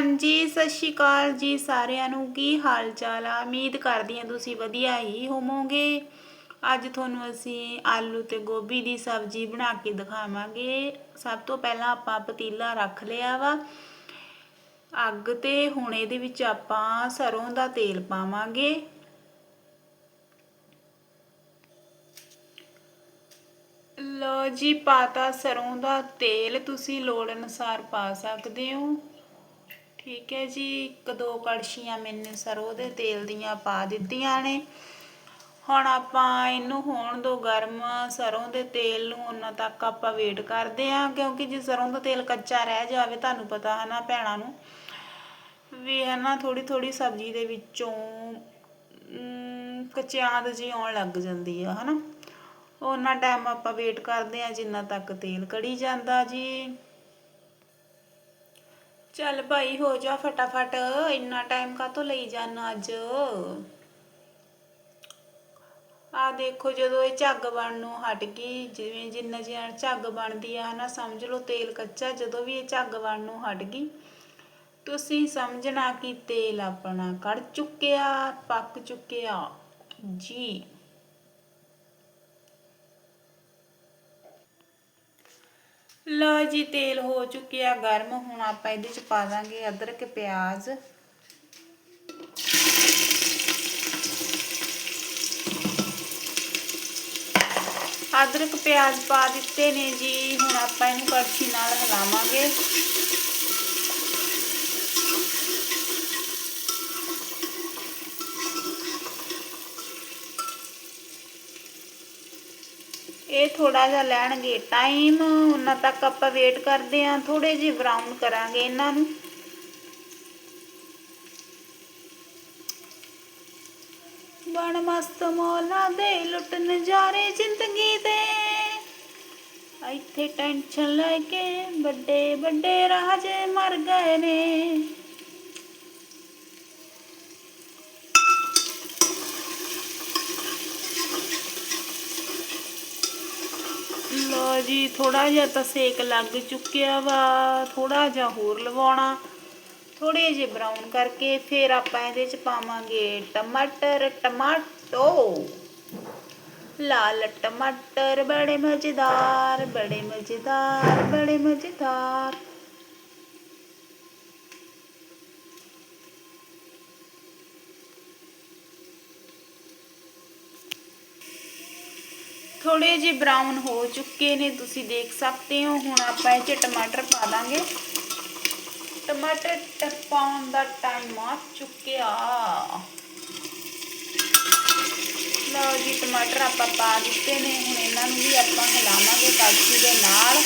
ਹਾਂਜੀ, ਸਤਿ ਸ਼੍ਰੀ ਅਕਾਲ ਜੀ ਸਾਰਿਆਂ ਨੂੰ। ਕੀ ਹਾਲ ਚਾਲ ਆ? ਉਮੀਦ ਕਰਦੀ ਹਾਂ ਤੁਸੀਂ ਵਧੀਆ ਹੀ ਹੋਵੋਗੇ। ਅੱਜ ਤੁਹਾਨੂੰ ਅਸੀਂ ਆਲੂ ਤੇ ਗੋਭੀ ਦੀ ਸਬਜ਼ੀ ਬਣਾ ਕੇ ਦਿਖਾਵਾਂਗੇ। ਸਭ ਤੋਂ ਪਹਿਲਾਂ ਆਪਾਂ ਪਤੀਲਾ ਰੱਖ ਲਿਆ ਵਾ। ਅੱਗ ਤੇ ਹੁਣ ਇਹਦੇ ਵਿੱਚ ਆਪਾਂ ਸਰੋਂ ਦਾ ਤੇਲ ਪਾਵਾਂਗੇ। ਲੋ ਜੀ ਪਾਤਾ ਸਰੋਂ ਦਾ ਤੇਲ। ਤੁਸੀਂ ਲੋੜ ਅਨੁਸਾਰ ਪਾ ਸਕਦੇ ਹੋ। ਠੀਕ ਹੈ ਜੀ। ਇੱਕ ਦੋ ਕੜਛੀਆਂ ਮੈਨੇ ਸਰੋਂ ਦੇ ਤੇਲ ਦੀਆਂ ਪਾ ਦਿੱਤੀਆਂ ਨੇ। ਹੁਣ ਆਪਾਂ ਇਹਨੂੰ ਹੋਣ ਦੋ ਗਰਮ ਸਰੋਂ ਦੇ ਤੇਲ ਨੂੰ ਉਹਨਾਂ ਤੱਕ ਆਪਾਂ ਵੇਟ ਕਰਦੇ ਆਂ ਕਿਉਂਕਿ ਜੇ ਸਰੋਂ ਦਾ ਤੇਲ ਕੱਚਾ ਰਹਿ ਜਾਵੇ ਤੁਹਾਨੂੰ ਪਤਾ ਹੈ ਨਾ ਭੈਣਾਂ ਨੂੰ। ਵੀ ਹੈ ਨਾ ਥੋੜੀ ਥੋੜੀ ਸਬਜ਼ੀ ਦੇ ਵਿੱਚੋਂ ਅਮ, ਕਚਿਆਦ ਜੀ ਆਉਣ ਲੱਗ ਜਾਂਦੀ ਆ ਹਨਾ। ਉਹਨਾਂ ਟਾਈਮ ਆਪਾਂ ਵੇਟ ਕਰਦੇ ਆ ਜਿੰਨਾ ਤੱਕ ਤੇਲ ਕੜੀ ਜਾਂਦਾ ਜੀ। ਚੱਲ ਭਾਈ ਹੋ ਜਾ ਫਟਾਫਟ। ਇੰਨਾ ਟਾਈਮ ਕਾਹਤੋਂ ਲਈ ਜਾਣਾ ਅੱਜ? ਆ ਦੇਖੋ, ਜਦੋਂ ਇਹ ਝੱਗ ਬਣ ਨੂੰ ਹਟ ਗਈ, ਜਿਵੇਂ ਜਿੰਨਾ ਜਿਹਾ ਝੱਗ ਬਣਦੀ ਆ ਨਾ ਸਮਝ ਲਓ ਤੇਲ ਕੱਚਾ, ਜਦੋਂ ਵੀ ਇਹ ਝੱਗ ਬਣ ਨੂੰ ਹਟ ਗਈ, ਤੁਸੀਂ ਸਮਝਣਾ ਕਿ ਤੇਲ ਆਪਣਾ ਕੜ ਚੁੱਕਿਆ, ਪੱਕ ਚੁੱਕਿਆ। ਜੀ। ਲਓ ਜੀ, ਤੇਲ ਹੋ ਚੁੱਕਿਆ, ਗਰਮ। ਹੁਣ ਆਪਾਂ ਇਹਦੇ ਚ ਪਾ ਦਾਂਗੇ ਅਦਰਕ, ਪਿਆਜ਼। ਅਦਰਕ, ਪਿਆਜ਼ ਪਾ ਦਿੱਤੇ ਨੇ ਜੀ। ਹੁਣ ਆਪਾਂ ਇਹਨੂੰ ਕੜਛੀ ਨਾਲ ਹਿਲਾਵਾਂਗੇ। ਇਹ ਥੋੜਾ ਜਿਹਾ ਲੈਣਗੇ ਟਾਈਮ ਉਹਨਾਂ ਤੱਕ ਆਪਾਂ ਵੇਟ ਕਰਦੇ ਆਂ ਥੋੜੇ ਜਿਹੇ ਬਰਾਊਨ ਕਰਾਂਗੇ ਇਹਨਾਂ ਨੂੰ। ਬਣ ਮਸਤ ਮੌਲਾ ਦੇ ਲੁੱਟ ਨਜ਼ਾਰੇ ਜ਼ਿੰਦਗੀ ਦੇ। ਇੱਥੇ ਟੈਨਸ਼ਨ ਲੈ ਕੇ ਵੱਡੇ ਵੱਡੇ ਰਾਜੇ ਮਰ ਗਏ ਨੇ। ਲੋ ਜੀ ਥੋੜਾ ਜਿਹਾ ਤਾਂ ਸੇਕ ਲੱਗ ਚੁੱਕਿਆ ਵਾ ਥੋੜਾ ਜਿਹਾ ਹੋਰ ਲਵਾਉਣਾ। ਥੋੜੇ ਜਿਹੇ ਬਰਾਊਨ ਕਰਕੇ ਫਿਰ ਆਪਾਂ ਇਹਦੇ ਚ ਪਾਵਾਂਗੇ ਟਮਾਟਰ, ਟਮਾਟੋ। ਲਾਲ ਟਮਾਟਰ ਬੜੇ ਮਜ਼ੇਦਾਰ ਬੜੇ ਮਜ਼ੇਦਾਰ ਬੜੇ ਮਜ਼ੇਦਾਰ। ਥੋੜੇ ਜਿਹੇ ਬਰਾਊਨ ਹੋ ਚੁੱਕੇ ਨੇ, ਤੁਸੀਂ ਦੇਖ ਸਕਦੇ ਹੋ। ਹੁਣ ਆਪਾਂ ਇਹ ਚ ਟਮਾਟਰ ਪਾ ਦਾਂਗੇ। ਟਮਾਟਰ ਟਪਾਉਣ ਦਾ ਟਾਈਮ ਆ ਚੁੱਕਿਆ। ਲਓ ਜੀ, ਟਮਾਟਰ ਆਪਾਂ ਪਾ ਦਿੱਤੇ ਨੇ। ਹੁਣ ਇਹਨਾਂ ਨੂੰ ਵੀ ਆਪਾਂ ਹਿਲਾਵਾਂਗੇ ਕੜਛੀ ਦੇ ਨਾਲ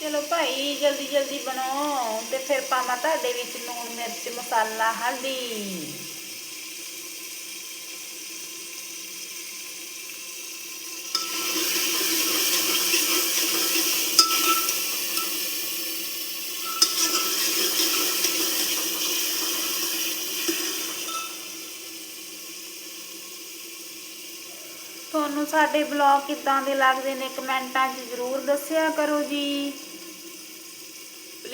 ਚਲੋ ਭਾਈ ਜਲਦੀ ਜਲਦੀ ਬਣਾਓ ਤੇ ਫਿਰ ਪਾਵਾਂ ਤੁਹਾਡੇ ਵਿੱਚ ਲੂਣ ਮਿਰਚ, ਮਸਾਲਾ, ਹਲਦੀ। ਤੁਹਾਨੂੰ ਸਾਡੇ ਬਲੌਗ ਕਿੱਦਾਂ ਦੇ ਲੱਗਦੇ ਨੇ ਕਮੈਂਟਾਂ 'ਚ ਜ਼ਰੂਰ ਦੱਸਿਆ ਕਰੋ ਜੀ।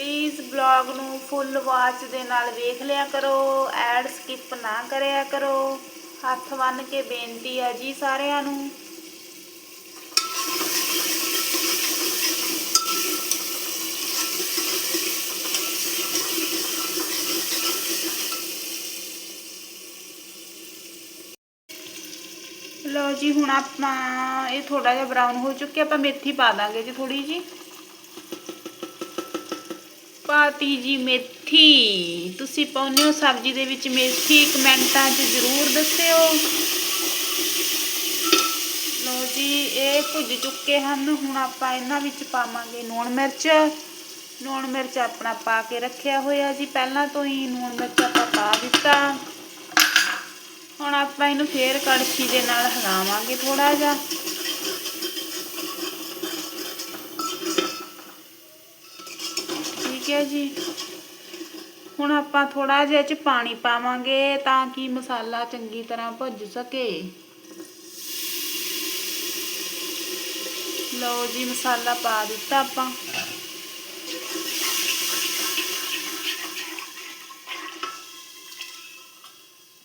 ਪਲੀਜ਼ ਬਲੌਗ ਨੂੰ ਫੁੱਲ ਵਾਚ ਦੇ ਨਾਲ ਵੇਖ ਲਿਆ ਕਰੋ ਐਡ ਸਕਿਪ ਨਾ ਕਰਿਆ ਕਰੋ। ਹੱਥ ਬੰਨ ਕੇ ਬੇਨਤੀ ਆ ਜੀ ਸਾਰਿਆਂ ਨੂੰ। ਲਓ ਜੀ, ਹੁਣ ਆਪਾਂ, ਇਹ ਥੋੜਾ ਜਿਹਾ ਬਰਾਊਨ ਹੋ ਚੁੱਕਿਆ, ਆਪਾਂ ਮੇਥੀ ਪਾ ਦਾਂਗੇ ਜੀ ਥੋੜੀ ਜੀ ਪਾਤੀ ਜੀ ਮੇਥੀ। ਤੁਸੀਂ ਪਾਉਂਦੇ ਹੋ ਸਬਜ਼ੀ ਦੇ ਵਿੱਚ ਮੇਥੀ ਕਮੈਂਟਾਂ 'ਚ ਜ਼ਰੂਰ ਦੱਸਿਓ। ਲਓ ਜੀ, ਇਹ ਭੁੱਜ ਚੁੱਕੇ ਹਨ। ਹੁਣ ਆਪਾਂ ਇਹਨਾਂ ਵਿੱਚ ਪਾਵਾਂਗੇ ਲੂਣ ਮਿਰਚ। ਲੂਣ ਮਿਰਚ ਆਪਣਾ ਪਾ ਕੇ ਰੱਖਿਆ ਹੋਇਆ ਜੀ। ਪਹਿਲਾਂ ਤੋਂ ਹੀ ਲੂਣ ਮਿਰਚ ਆਪਾਂ ਪਾ ਦਿੱਤਾ। ਹੁਣ ਆਪਾਂ ਇਹਨੂੰ ਫੇਰ ਕੜਛੀ ਦੇ ਨਾਲ ਹਿਲਾਵਾਂਗੇ ਥੋੜਾ ਜਿਹਾ। ਠੀਕ ਹੈ ਜੀ। ਹੁਣ ਆਪਾਂ ਥੋੜਾ ਜਿਹਾ ਚ ਪਾਣੀ ਪਾਵਾਂਗੇ ਤਾਂ ਕਿ ਮਸਾਲਾ ਚੰਗੀ ਤਰ੍ਹਾਂ ਭੁੱਜ ਸਕੇ। ਲਓ ਜੀ, ਮਸਾਲਾ ਪਾ ਦਿੱਤਾ ਆਪਾਂ।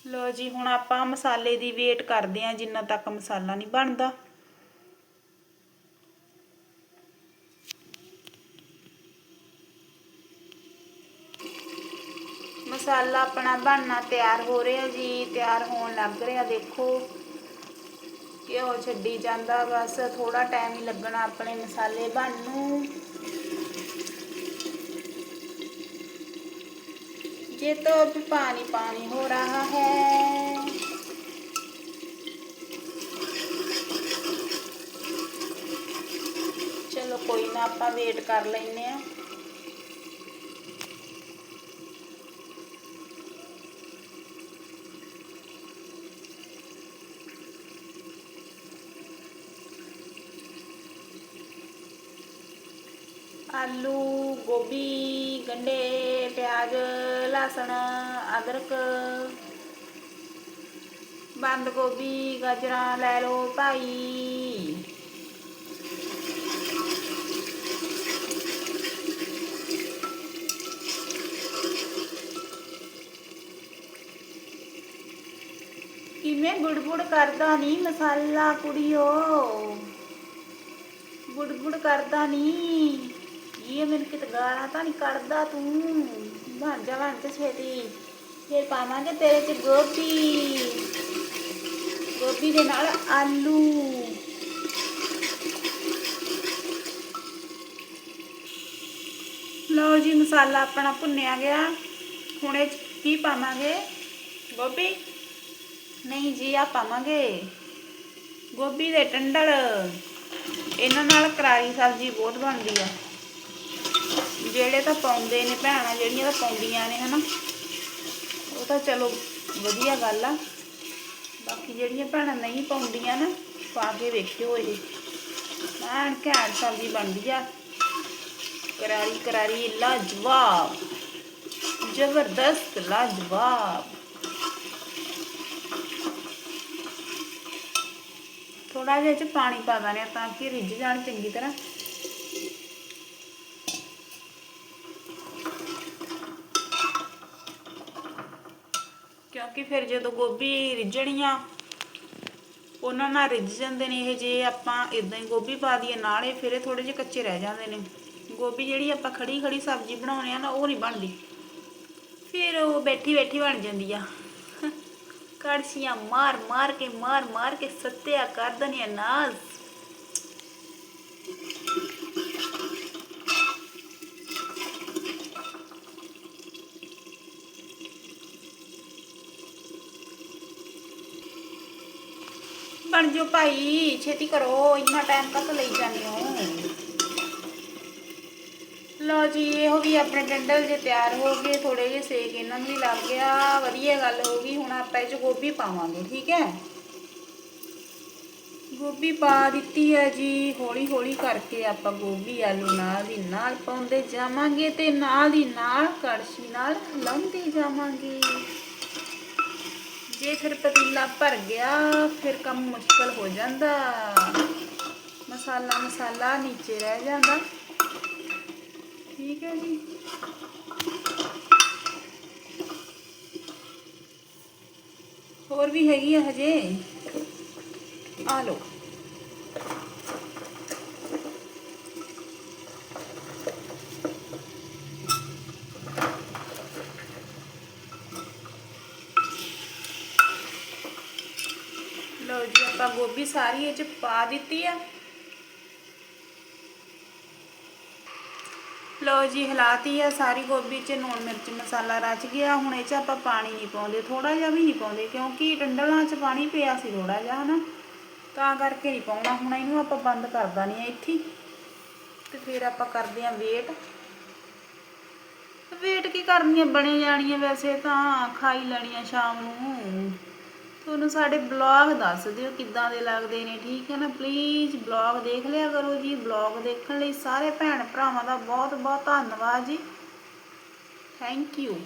ਲਓ ਜੀ, ਹੁਣ ਆਪਾਂ ਮਸਾਲੇ ਦੀ ਵੇਟ ਕਰਦੇ ਆਂ ਜਿੰਨਾ ਤੱਕ ਮਸਾਲਾ ਨਹੀਂ ਬਣਦਾ। ਮਸਾਲਾ ਆਪਣਾ ਬਣਨਾ ਤਿਆਰ ਹੋ ਰਿਹਾ ਜੀ ਤਿਆਰ ਹੋਣ ਲੱਗ ਰਿਹਾ ਦੇਖੋ ਘਿਓ ਛੱਡੀ ਜਾਂਦਾ ਬਸ ਥੋੜਾ ਟਾਈਮ ਹੀ ਲੱਗਣਾ ਆਪਣੇ ਮਸਾਲੇ ਬਣਨ ਨੂੰ ये तो अभी पानी पानी हो रहा है ਚਲੋ ਕੋਈ ਨਾ ਆਪਾਂ ਵੇਟ ਕਰ ਲੈਨੇ ਆਲੂ, ਗੋਭੀ ਗੰਡੇ ਪਿਆਜ਼, ਲਸਣ, ਅਦਰਕ, ਬੰਦ ਗੋਭੀ, ਗਾਜਰਾਂ ਲੈ ਲਓ ਭਾਈ। ਕਿਵੇਂ ਬੁੜਬੁੜ ਕਰਦਾ ਨਹੀਂ ਮਸਾਲਾ ਕੁੜੀਓ? ਬੁੜਬੁੜ ਕਰਦਾ ਨਹੀਂ ਇਹ ਮੈਨੂੰ ਕਿਤੇ ਗਾਲਾਂ ਤਾਂ ਨਹੀਂ ਕੱਢਦਾ ਤੂੰ। ਬਣ ਜਾ, ਬਣ ਤੇ ਛੇਤੀ ਫਿਰ ਪਾਵਾਂਗੇ ਤੇਰੇ ਚ ਗੋਭੀ। ਗੋਭੀ ਦੇ ਨਾਲ ਆਲੂ। ਲਓ ਜੀ, ਮਸਾਲਾ ਆਪਣਾ ਭੁੰਨਿਆ ਗਿਆ। ਹੁਣ ਇਹ 'ਚ ਕੀ ਪਾਵਾਂਗੇ? ਗੋਭੀ? ਨਹੀਂ ਜੀ ਆ ਪਾਵਾਂਗੇ ਗੋਭੀ ਦੇ ਟੰਡਲ। ਇਹਨਾਂ ਨਾਲ ਕਰਾਰੀ ਸਬਜ਼ੀ ਬਹੁਤ ਬਣਦੀ ਆ। ਜਿਹੜੇ ਤਾਂ ਪਾਉਂਦੇ ਨੇ ਭੈਣਾਂ, ਜਿਹੜੀਆਂ ਤਾਂ ਪਾਉਂਦੀਆਂ ਨੇ, ਹਨਾ? ਉਹ ਤਾਂ ਚਲੋ ਵਧੀਆ ਗੱਲ ਆ। ਬਾਕੀ ਜਿਹੜੀਆਂ ਭੈਣਾਂ ਨਹੀਂ ਪਾਉਂਦੀਆਂ ਨਾ, ਪਾ ਕੇ ਵੇਖਿਓ ਇਹ। ਐਨ ਘੈਂਟ ਸਬਜ਼ੀ ਬਣਦੀ ਆ। ਕਰਾਰੀ ਕਰਾਰੀ, ਲਾਜਵਾਬ। ਜ਼ਬਰਦਸਤ ਲਾਜਵਾਬ। ਥੋੜਾ ਜਿਹਾ ਚ ਪਾਣੀ ਪਾ ਦਾਂਗੇ ਤਾਂ ਕਿ ਰਿੱਝ ਜਾਣ ਚੰਗੀ ਤਰ੍ਹਾਂ ਕਿਉਂਕਿ ਫਿਰ ਜਦੋਂ ਗੋਭੀ ਰਿੱਝਣੀ ਆ ਉਹਨਾਂ ਨਾਲ ਰਿੱਝ ਜਾਂਦੇ ਨੇ ਇਹ ਜੇ ਆਪਾਂ ਇਦਾਂ ਹੀ ਗੋਭੀ ਪਾ ਦਈਏ, ਨਾਲੇ ਫਿਰ ਇਹ ਥੋੜੇ ਜਿਹੇ ਕੱਚੇ ਰਹਿ ਜਾਂਦੇ ਨੇ। ਗੋਭੀ ਜਿਹੜੀ ਆਪਾਂ ਖੜੀ ਖੜੀ ਸਬਜ਼ੀ ਬਣਾਉਣੇ ਆ ਨਾ, ਉਹ ਨਹੀਂ ਬਣਦੀ। ਫਿਰ ਉਹ ਬੈਠੀ ਬੈਠੀ ਬਣ ਜਾਂਦੀ ਆ। ਕੜਛੀਆਂ ਮਾਰ ਮਾਰ ਕੇ, ਮਾਰ ਮਾਰ ਕੇ ਸੱਤਿਆ ਕਰ ਦਨੀਆ ਨਾਜ਼ ਬਣ ਜੋ ਭਾਈ ਛੇਤੀ ਕਰੋ ਇੰਨਾ ਟਾਈਮ ਕੱਟ ਲਈ ਜਾਂਦੇ ਹੋ ਲਓ ਜੀ ਇਹੋ ਵੀ ਆਪਣੇ ਡੰਡਲ ਜੇ ਤਿਆਰ ਹੋ ਗਏ ਥੋੜੇ ਜਿਹੇ ਸੇਕ ਇਹਨਾਂ ਨੂੰ ਵੀ ਲੱਗ ਗਿਆ ਵਧੀਆ ਗੱਲ ਹੋ ਗਈ ਹੁਣ ਆਪਾਂ ਇਹ ਚ ਗੋਭੀ ਪਾਵਾਂਗੇ ਠੀਕ ਹੈ ਗੋਭੀ ਪਾ ਦਿੱਤੀ ਹੈ ਜੀ ਹੌਲੀ ਹੌਲੀ ਕਰਕੇ ਆਪਾਂ ਗੋਭੀ ਆਲੂ ਨਾਲ ਦੀ ਨਾਲ ਪਾਉਂਦੇ ਜਾਵਾਂਗੇ ਤੇ ਨਾਲ ਦੀ ਨਾਲ ਕੜਛੀ ਨਾਲ ਲਾਉਂਦੇ ਜਾਵਾਂਗੇ ਜੇ ਫਿਰ ਪਤੀਲਾ ਭਰ ਗਿਆ, ਫਿਰ ਕੰਮ ਮੁਸ਼ਕਲ ਹੋ ਜਾਂਦਾ। ਮਸਾਲਾ ਮਸਾਲਾ ਨੀਚੇ ਰਹਿ ਜਾਂਦਾ। ਠੀਕ ਹੈ ਜੀ। ਹੋਰ ਵੀ ਹੈਗੀ ਆ ਹਜੇ? ਆ ਲੋ ਲਓ ਜੀ ਆਪਾਂ ਗੋਭੀ ਸਾਰੀ ਇਹ ਚ ਪਾ ਦਿੱਤੀ ਆ। ਲਓ ਜੀ, ਹਿਲਾਤੀ ਆ ਸਾਰੀ ਗੋਭੀ ਚ ਨੂਣ ਮਿਰਚ, ਮਸਾਲਾ ਰਚ ਗਿਆ। ਹੁਣ ਇਹ ਚ ਆਪਾਂ ਪਾਣੀ ਨਹੀਂ ਪਾਉਂਦੇ ਥੋੜਾ ਜਿਹਾ ਵੀ ਨਹੀਂ ਪਾਉਂਦੇ, ਕਿਉਂਕਿ ਡੰਡਲਾਂ ਚ ਪਾਣੀ ਪਿਆ ਸੀ ਥੋੜਾ ਜਿਹਾ, ਹਨਾ। ਤਾਂ ਕਰਕੇ ਨਹੀਂ ਪਾਉਣਾ, ਹੁਣ ਇਹਨੂੰ ਆਪਾਂ ਬੰਦ ਕਰ ਦਾਨੀ ਆ ਇੱਥੇ ਤੇ ਫਿਰ ਆਪਾਂ ਕਰਦੇ ਆ ਵੇਟ। ਵੇਟ ਕੀ ਕਰਨੀ ਆ, ਬਣੇ ਜਾਣੀ ਆ ਵੈਸੇ ਤਾਂ ਖਾਈ ਲੈਣੀ ਆ ਸ਼ਾਮ ਨੂੰ। ਤੁਹਾਨੂੰ ਸਾਡੇ ਬਲੌਗ ਦੱਸ ਦਿਓ ਕਿੱਦਾਂ ਦੇ ਲੱਗਦੇ ਨੇ, ਠੀਕ ਹੈ ਨਾ? ਪਲੀਜ਼ ਬਲੌਗ ਦੇਖ ਲਿਆ ਕਰੋ ਜੀ। ਬਲੌਗ ਦੇਖਣ ਲਈ ਸਾਰੇ ਭੈਣ ਭਰਾਵਾਂ ਦਾ ਬਹੁਤ ਬਹੁਤ ਧੰਨਵਾਦ ਜੀ। Thank you